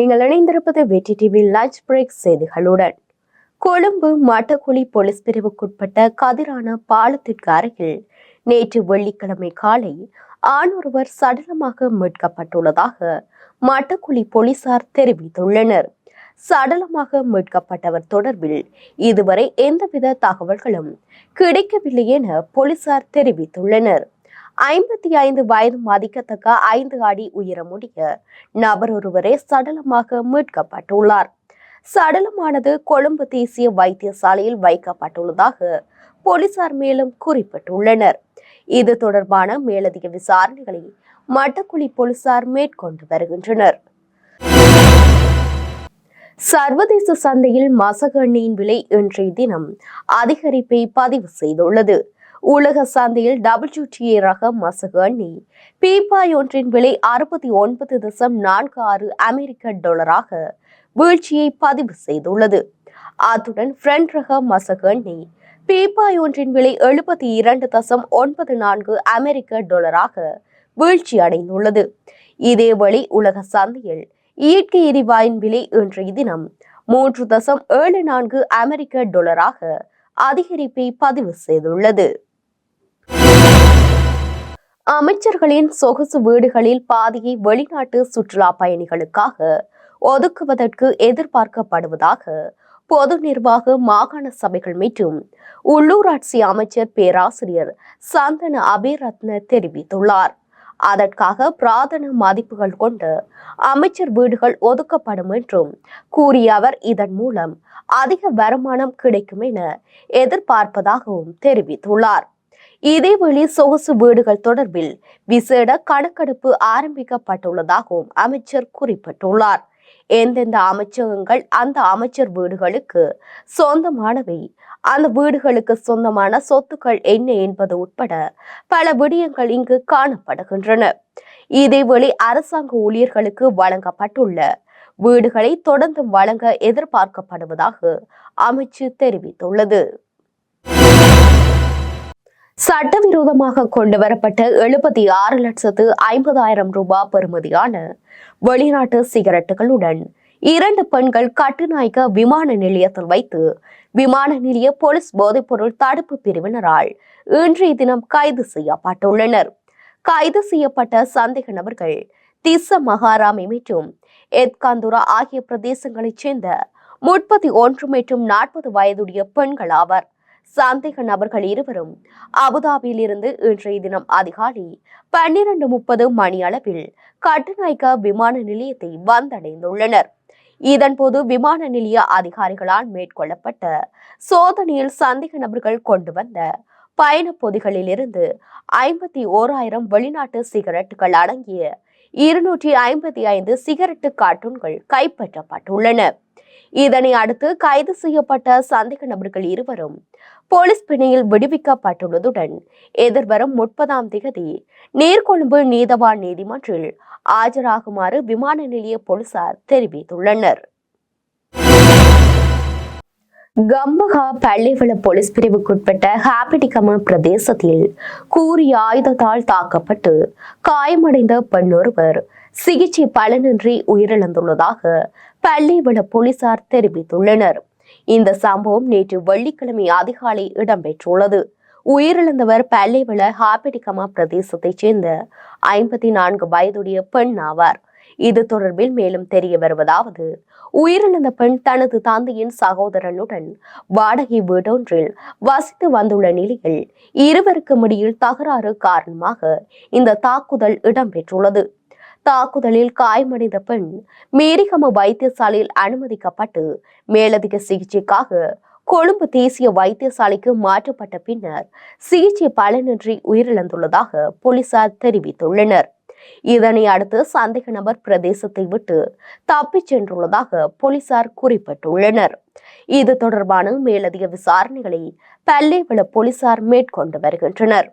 நீங்கள் இணைந்திருப்பது வெற்றி டிவி லஞ்ச் பிரேக் செய்திகளுடன். கொழும்பு மட்டக்குழி போலீஸ் பிரிவுக்குட்பட்ட கதிரான பாலத்திற்கு அருகில் நேற்று வெள்ளிக்கிழமை காலை ஆணொருவர் சடலமாக மீட்கப்பட்டுள்ளதாக மட்டக்குழி போலீசார் தெரிவித்துள்ளனர். சடலமாக மீட்கப்பட்டவர் தொடர்பில் இதுவரை எந்தவித தகவல்களும் கிடைக்கவில்லை என போலீசார் தெரிவித்துள்ளனர். ஐம்பத்தி ஐந்து வயது மதிக்கத்தக்க ஐந்து அடி உயரமுடைய நபர் ஒருவரே சடலமாக மீட்கப்பட்டுள்ளார். சடலமானது கொழும்பு தேசிய வைத்தியசாலையில் வைக்கப்பட்டுள்ளதாக போலீசார் மேலும் குறிப்பிட்டுள்ளனர். இது தொடர்பான மேலதிக விசாரணைகளை மட்டக்குழி போலீசார் மேற்கொண்டு வருகின்றனர். சர்வதேச சந்தையில் மசகண்ணியின் எண்ணெயின் விலை இன்றைய தினம் அதிகரிப்பை பதிவு செய்துள்ளது. உலக சந்தையில் டபிள்யூடிஏ ரக மசகு பீப்பாய் ஒன்றின் விலை அறுபத்தி ஒன்பது தசம் நான்கு ஆறு அமெரிக்க டாலராக வீழ்ச்சியை பதிவு செய்துள்ளது. அத்துடன் பிரெண்ட் ரக மசகு எண்ணெய் பீப்பாய் ஒன்றின் விலை எழுபத்தி இரண்டு தசம் ஒன்பது நான்கு அமெரிக்க டாலராக வீழ்ச்சி அடைந்துள்ளது. இதேவழி உலக சந்தையில் இயற்கை எரிவாயின் விலை இன்றைய தினம் மூன்று தசம் ஏழு நான்கு அமெரிக்க டாலராக அதிகரிப்பை பதிவு செய்துள்ளது. அமைச்சர்களின் சொகுசு வீடுகளில் பாதியை வெளிநாட்டு சுற்றுலா பயணிகளுக்காக ஒதுக்குவதற்கு எதிர்பார்க்கப்படுவதாக பொது நிர்வாக மாகாண சபைகள் மற்றும் உள்ளூராட்சி அமைச்சர் பேராசிரியர் சந்தன அபிரத்ன தெரிவித்துள்ளார். அதற்காக பிரார்த்தன மதிப்புகள் கொண்டு அமைச்சர் வீடுகள் ஒதுக்கப்படும் என்றும் கூறிய அவர் இதன் மூலம் அதிக வருமானம் கிடைக்கும் என எதிர்பார்ப்பதாகவும் தெரிவித்துள்ளார். இதேவேளை சொகுசு வீடுகள் தொடர்பில் விசேட கணக்கெடுப்பு ஆரம்பிக்கப்பட்டுள்ளதாகவும் அமைச்சர் குறிப்பிட்டுள்ளார். எந்தெந்த அமைச்சகங்கள் அந்த அமைச்சர் வீடுகளுக்கு சொந்தமானவை அந்த வீடுகளுக்கு சொந்தமான சொத்துக்கள் என்ன என்பது உட்பட பல விடயங்கள் இங்கு காணப்படுகின்றன. இதேவேளை அரசாங்க ஊழியர்களுக்கு வழங்கப்பட்டுள்ள வீடுகளை தொடர்ந்து வழங்க எதிர்பார்க்கப்படுவதாக அமைச்சு தெரிவித்துள்ளது. சட்டவிரோதமாக கொண்டு வரப்பட்ட எழுபத்தி ஆறு லட்சத்து ஐம்பதாயிரம் ரூபாய் பெறுமதியான வெளிநாட்டு சிகரெட்டுகளுடன் இரண்டு பெண்கள் கட்டுநாயக்க விமான நிலையத்தில் வைத்து விமான நிலைய போலீஸ் போதைப்பொருள் தடுப்பு பிரிவினரால் இன்றைய தினம் கைது செய்யப்பட்டுள்ளனர். கைது செய்யப்பட்ட சந்தேக நபர்கள் திச மகாராமி மற்றும் எத்காந்துரா ஆகிய பிரதேசங்களைச் சேர்ந்த முப்பத்தி ஒன்று மற்றும் நாற்பது வயதுடைய பெண்கள் ஆவர். சந்தேக நபர்கள் இருவரும் அபுதாபியில் இருந்து இன்றைய தினம் அதிகாலை பன்னிரண்டு முப்பது மணி அளவில் கட்டுநாயக்க விமான நிலையத்தை வந்தடைந்துள்ளனர். இதன்போது விமான நிலைய அதிகாரிகளால் மேற்கொள்ளப்பட்ட சோதனையில் சந்தேக நபர்கள் கொண்டு வந்த பயணப் பொதிகளிலிருந்து ஐம்பத்தி ஓராயிரம் வெளிநாட்டு சிகரெட்டுகள் அடங்கிய இருநூற்றி ஐம்பத்தி ஐந்து சிகரெட்டு கார்ட்டூன்கள் கைப்பற்றப்பட்டுள்ளன. இதனை அடுத்து கைது செய்யப்பட்ட சந்தேக நபர்கள் இருவரும் போலீஸ் பிணையில் விடுவிக்கப்பட்டுள்ளதுடன் எதிர்வரும் முப்பதாம் திகதி நீர்கொழும்பு நீதவான் நீதிமன்றில் ஆஜராகுமாறு விமான நிலைய போலீசார் தெரிவித்துள்ளனர். கம்பகா பள்ளிவள போலீஸ் பிரிவுக்குட்பட்ட ஹாபிடிகம பிரதேசத்தில் கூறிய ஆயுதத்தால் தாக்கப்பட்டு காயமடைந்த பெண் ஒருவர் சிகிச்சை பலனின்றி உயிரிழந்துள்ளதாக பள்ளிவள போலீசார் தெரிவித்துள்ளனர். இந்த சம்பவம் நேற்று வெள்ளிக்கிழமை அதிகாலை இடம்பெற்றுள்ளது. உயிரிழந்தவர் பள்ளிவள ஹாப்பிடிகமா பிரதேசத்தைச் சேர்ந்த ஐம்பத்தி நான்கு வயதுடைய பெண் ஆவார். இது தொடர்பில் மேலும் தெரிய வருவதாவது. உயிரிழந்த பெண் தனது தந்தையின் சகோதரனுடன் வாடகை வீடொன்றில் வசித்து வந்துள்ள நிலையில் இருவருக்கும் இடையில் தகராறு காரணமாக இந்த தாக்குதல் இடம்பெற்றுள்ளது. தாக்குதலில் காயமடைந்த பெண் மேரிகம வைத்தியசாலையில் அனுமதிக்கப்பட்டு மேலதிக சிகிச்சைக்காக கொழும்பு தேசிய வைத்தியசாலைக்கு மாற்றப்பட்ட பின்னர் சிகிச்சை பலனின்றி உயிரிழந்துள்ளதாக போலீசார் தெரிவித்துள்ளனர். இதனை அடுத்து சந்தேக நபர் பிரதேசத்தை விட்டு தப்பிச் சென்றுள்ளதாக போலீசார் குறிப்பிட்டுள்ளனர். இது தொடர்பான மேலதிக விசாரணைகளை பல்லேவள போலீசார் மேற்கொண்டு வருகின்றனர்.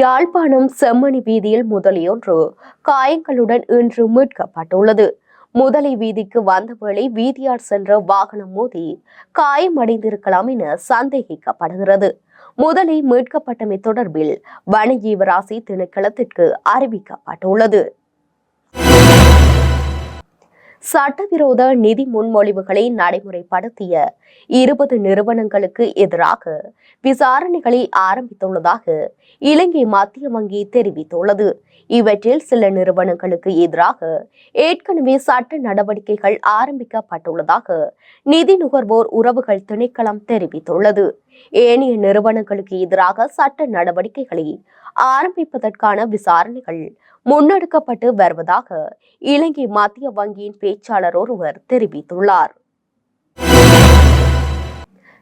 யாழ்ப்பாணம் செம்மணி வீதியில் முதலியொன்று காயங்களுடன் இன்று மீட்கப்பட்டுள்ளது. முதலை வீதிக்கு வந்த வேளை வீதியார் சென்ற வாகனம் மோதி காயமடைந்திருக்கலாம் என சந்தேகிக்கப்படுகிறது. முதலில் மீட்கப்பட்டமை தொடர்பில் வனஜீவராசி திணைக்களத்திற்கு அறிவிக்கப்பட்டுள்ளது. சட்டவிரோத நிதி முன்மொழிவுகளை நடைமுறைப்படுத்திய இருபது நிறுவனங்களுக்கு எதிராக விசாரணைகளை ஆரம்பித்துள்ளதாக இலங்கை மத்திய வங்கி தெரிவித்துள்ளது. இவற்றில் சில நிறுவனங்களுக்கு எதிராக ஏற்கனவே சட்ட நடவடிக்கைகள் ஆரம்பிக்கப்பட்டுள்ளதாக நிதி நுகர்வோர் உறவுகள் திணைக்களம் தெரிவித்துள்ளது. ஏனைய நிறுவனங்களுக்கு எதிராக சட்ட நடவடிக்கைகளை ஆரம்பிப்பதற்கான விசாரணைகள் முன்னெடுக்கப்பட்டு வருவதாக இலங்கை மத்திய வங்கியின் பேச்சாளர் ஒருவர் தெரிவித்துள்ளார்.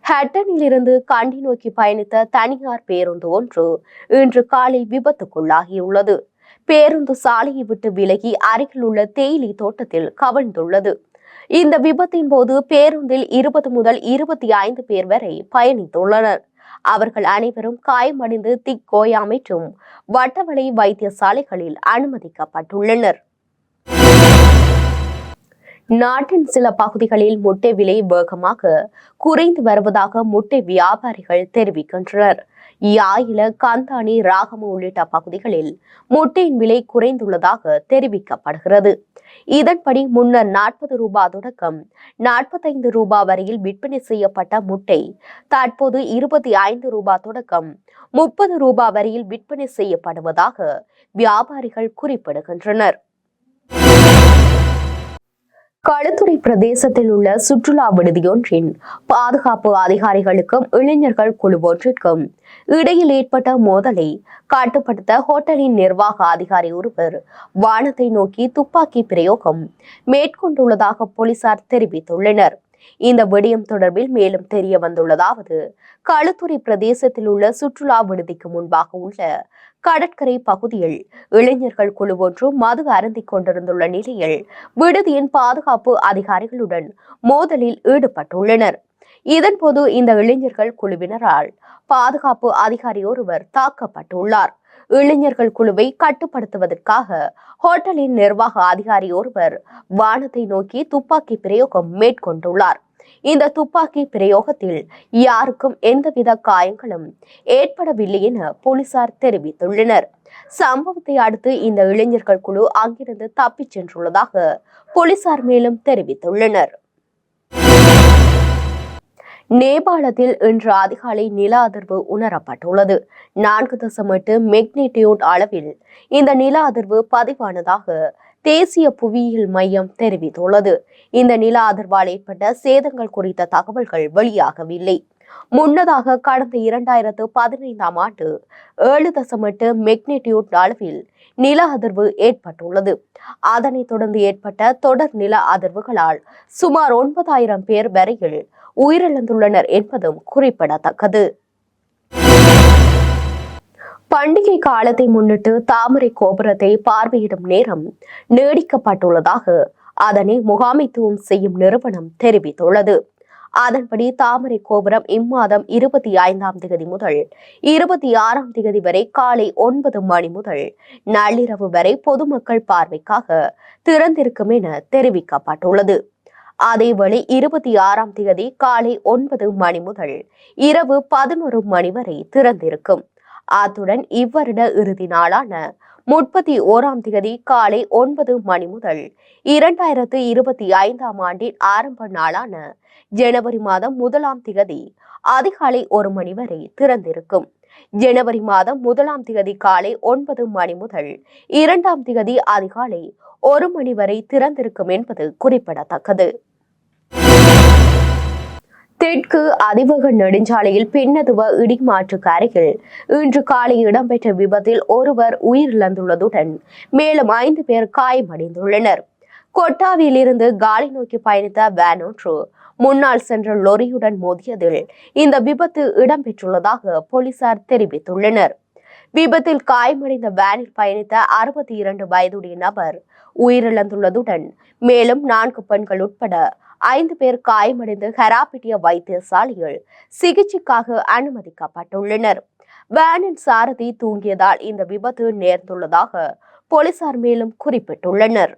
ஹட்டனிலிருந்து கண்டி நோக்கி பயணித்த தனியார் பேருந்து ஒன்று இன்று காலை விபத்துக்குள்ளாகியுள்ளது. பேருந்து சாலையை விட்டு விலகி அருகில் உள்ள தேயிலை தோட்டத்தில் கவிழ்ந்துள்ளது. இந்த விபத்தின் போது பேருந்தில் இருபது முதல் இருபத்தி ஐந்து பேர் வரை பயணித்துள்ளனர். அவர்கள் அனைவரும் காயமடைந்து திக்கோயாமற்றும் வட்டவளை வைத்தியசாலைகளில் அனுமதிக்கப்பட்டுள்ளனர். நாட்டின் சில பகுதிகளில் முட்டை விலை வேகமாக குறைந்து வருவதாக முட்டை வியாபாரிகள் தெரிவிக்கின்றனர். யாயில கந்தானி ராகம உள்ளிட்ட பகுதிகளில் முட்டையின் விலை குறைந்துள்ளதாக தெரிவிக்கப்படுகிறது. இதன்படி முன்னர் நாற்பது ரூபாய் தொடக்கம் நாற்பத்தைந்து ரூபாய் வரையில் விற்பனை செய்யப்பட்ட முட்டை தற்போது இருபத்தி ஐந்து ரூபாய் தொடக்கம் முப்பது ரூபாய் வரையில் விற்பனை செய்யப்படுவதாக வியாபாரிகள் குறிப்பிடுகின்றனர். களுத்துறை பிரதேசத்தில் உள்ள சுற்றுலா விடுதியொன்றின் பாதுகாப்பு அதிகாரிகளுக்கும் இளைஞர்கள் குழு ஒன்றிற்கும் இடையில் ஏற்பட்ட மோதலை கட்டுப்படுத்த ஹோட்டலின் நிர்வாக அதிகாரி ஒருவர் வானத்தை நோக்கி துப்பாக்கி பிரயோகம் மேற்கொண்டுள்ளதாக போலீசார் தெரிவித்துள்ளனர். இந்த விடயம் தொடர்பில் மேலும் தெரிய வந்துள்ளதாவது களுத்துறை பிரதேசத்தில் உள்ள சுற்றுலா விடுதிக்கு முன்பாக உள்ள கடற்கரை பகுதியில் இளைஞர்கள் குழு ஒன்று மது அருந்திக் கொண்டிருந்துள்ள நிலையில் விடுதியின் பாதுகாப்பு அதிகாரிகளுடன் மோதலில் ஈடுபட்டுள்ளனர். இதன்போது இந்த இளைஞர்கள் குழுவினரால் பாதுகாப்பு அதிகாரி ஒருவர் தாக்கப்பட்டுள்ளார். இளைஞர்கள் குழுவை கட்டுப்படுத்துவதற்காக ஹோட்டலின் நிர்வாக அதிகாரி ஒருவர் வானத்தை நோக்கி துப்பாக்கி பிரயோகம் மேற்கொண்டுள்ளார். இந்த துப்பாக்கி பிரயோகத்தில் யாருக்கும் எந்தவித காயங்களும் ஏற்படவில்லை என போலீசார் தெரிவித்துள்ளனர். சம்பவத்தை அடுத்து இந்த இளைஞர்கள் குழு அங்கிருந்து தப்பிச் சென்றுள்ளதாக போலீசார் மேலும் தெரிவித்துள்ளனர். நேபாளத்தில் இன்று அதிகாலை நில அதிர்வு உணரப்பட்டுள்ளது. நான்கு தசம் எட்டு மெக்னிடியூட் அளவில் இந்த நில அதிர்வு பதிவானதாக தேசிய புவியியல் மையம் தெரிவித்துள்ளது. இந்த நில அதிர்வால் ஏற்பட்ட சேதங்கள் குறித்த தகவல்கள் வெளியாகவில்லை. முன்னதாக கடந்த இரண்டாயிரத்து பதினைந்தாம் ஆண்டு ஏழு தசம் எட்டு மெக்னிடியூட் அளவில் நில அதிர்வு ஏற்பட்டுள்ளது. அதனைத் தொடர்ந்து ஏற்பட்ட தொடர் நில அதிர்வுகளால் சுமார் ஒன்பதாயிரம் பேர் வரையில் உயிரிழந்துள்ளனர் என்பதும் குறிப்பிடத்தக்கது. பண்டிகை காலத்தை முன்னிட்டு தாமரை கோபுரத்தை பார்வையிடும் நேரம் நீடிக்கப்பட்டுள்ளதாக அதனை முகாமைத்துவம் செய்யும் நிறுவனம் தெரிவித்துள்ளது. அதன்படி தாமரை கோபுரம் இம்மாதம் இருபத்தி ஐந்தாம் தேதி முதல் இருபத்தி ஆறாம் தேதி வரை காலை ஒன்பது மணி முதல் நள்ளிரவு வரை பொதுமக்கள் பார்வைக்காக திறந்திருக்கும் என தெரிவிக்கப்பட்டுள்ளது. அதேவேளை இருபத்தி ஆறாம் தேதி காலை ஒன்பது மணி முதல் இரவு பதினோரு மணி வரை திறந்திருக்கும். அத்துடன் இவ்வருட இறுதி நாளான முப்பத்தி ஓராம் தேதி காலை ஒன்பது மணி முதல் இரண்டாயிரத்து இருபத்தி ஐந்தாம் ஆண்டின் ஆரம்ப நாளான ஜனவரி மாதம் முதலாம் திகதி அதிகாலை ஒரு மணி வரை திறந்திருக்கும். ஜனவரி மாதம் முதலாம் திகதி காலை ஒன்பது மணி முதல் இரண்டாம் திகதி அதிகாலை ஒரு மணி வரை திறந்திருக்கும் என்பது குறிப்பிடத்தக்கது. தெற்கு அதிவக நெடுஞ்சாலையில் பின்னதுவ இடிமாற்றுக்கு அருகில் இன்று காலை இடம்பெற்ற விபத்தில் ஒருவர் உயிரிழந்துள்ளதுடன் மேலும் ஐந்து பேர் காயமடைந்துள்ளனர். கொட்டாவியிலிருந்து காலி நோக்கி பயணித்த வேன் ஒன்று முன்னால் சென்ற லொரியுடன் மோதியதில் இந்த விபத்து இடம்பெற்றுள்ளதாக போலீசார் தெரிவித்துள்ளனர். விபத்தில் காயமடைந்த வேனில் பயணித்த அறுபத்தி இரண்டு வயதுடைய நபர் உயிரிழந்துள்ளதுடன் மேலும் நான்கு பெண்கள் உட்பட ஐந்து பேர் காயமடைந்து ஹெராபிட்டிய வைத்தியசாலையில் சிகிச்சைக்காக அனுமதிக்கப்பட்டுள்ளனர். வேனின் சாரதி தூங்கியதால் இந்த விபத்து நேர்ந்துள்ளதாக போலீசார் மேலும் குறிப்பிட்டுள்ளனர்.